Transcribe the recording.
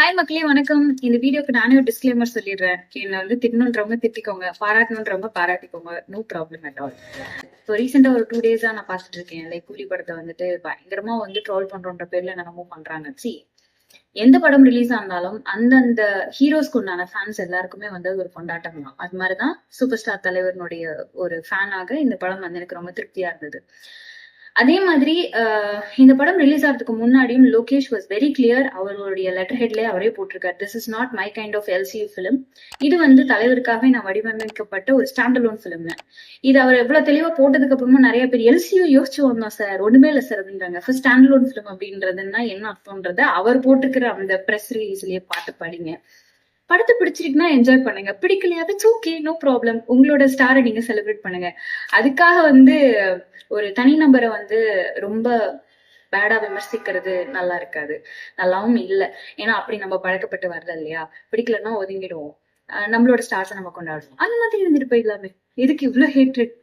Hi மக்களே வணக்கம். இந்த வீடியோக்கு நானே ஒரு டிஸ்க்ளைமர் சொல்லிடுறேன். என்ன வந்து திட்டணுன்றவங்க திட்டிக்கோங்க. பாராட்டணுன்றவங்க பாராட்டிக்கோங்க. நோ ப்ராப்ளம் அட் ஆல் இப்போ ரீசெண்டாக ஒரு டூ டேஸாக நான் பார்த்துட்டு இருக்கேன். லைக் கூலி படத்தை வந்துட்டு பயங்கரமா வந்து ட்ரோல் பண்றோன்ற பேர்ல என்னமோ பண்றாங்க. சி எந்த படம் ரிலீஸ் ஆனாலும் அந்தந்த ஹீரோஸ்க்கு உண்டான ஃபேன்ஸ் எல்லாருக்குமே வந்து ஒரு கொண்டாட்டம் தான். அது மாதிரிதான் சூப்பர் ஸ்டார் தலைவரனுடைய ஒரு ஃபேனாக இந்த படம் வந்து எனக்கு ரொம்ப திருப்தியா இருந்தது. அதே மாதிரி இந்த படம் ரிலீஸ் ஆகிறதுக்கு முன்னாடியும் லோகேஷ் வாஸ் வெரி கிளியர் அவருடைய லெட்டர் ஹெட்லயே அவரே போட்டிருக்காரு. This is not my kind of LCU film இது வந்து தலைவருக்காக நான் வடிவமைக்கப்பட்ட ஒரு ஸ்டாண்ட் அலோன் ஃபிலிம் இது அவர் எவ்வளவு தெளிவா போட்டதுக்கு அப்புறமா நிறைய பேர் எல்சியோ யோசிச்சு வந்தோம் சார் ஒண்ணுமே இல்ல சார் அப்படின்றாங்க. ஃபர்ஸ்ட் ஸ்டாண்ட் லோன் ஃபிலிம் அப்படின்றதுன்னா என்ன அர்த்தம்ன்றத அவர் போட்டிருக்கிற அந்த ப்ரெஸ் ரிலீஸ்லயே பார்த்து படிங்க. படத்தை பிடிச்சிருக்குன்னா என்ஜாய் பண்ணுங்க. பிடிக்கலையா ஓகே நோ ப்ராப்ளம் உங்களோட ஸ்டாரை நீங்க செலிப்ரேட் பண்ணுங்க. அதுக்காக வந்து ஒரு தனி நபரை வந்து ரொம்ப பேடா விமர்சிக்கிறது நல்லா இருக்காது. நல்லாவும் இல்லை. ஏன்னா அப்படி நம்ம பழக்கப்பட்டு வரல இல்லையா? பிடிக்கலன்னா ஒதுங்கிடுவோம். நம்மளோட ஸ்டார்ஸை நம்ம கொண்டாடுவோம். அந்த மாதிரி இருந்துட்டு போயிடலாமே. எதுக்கு இவ்வளவு ஹேட்ரட்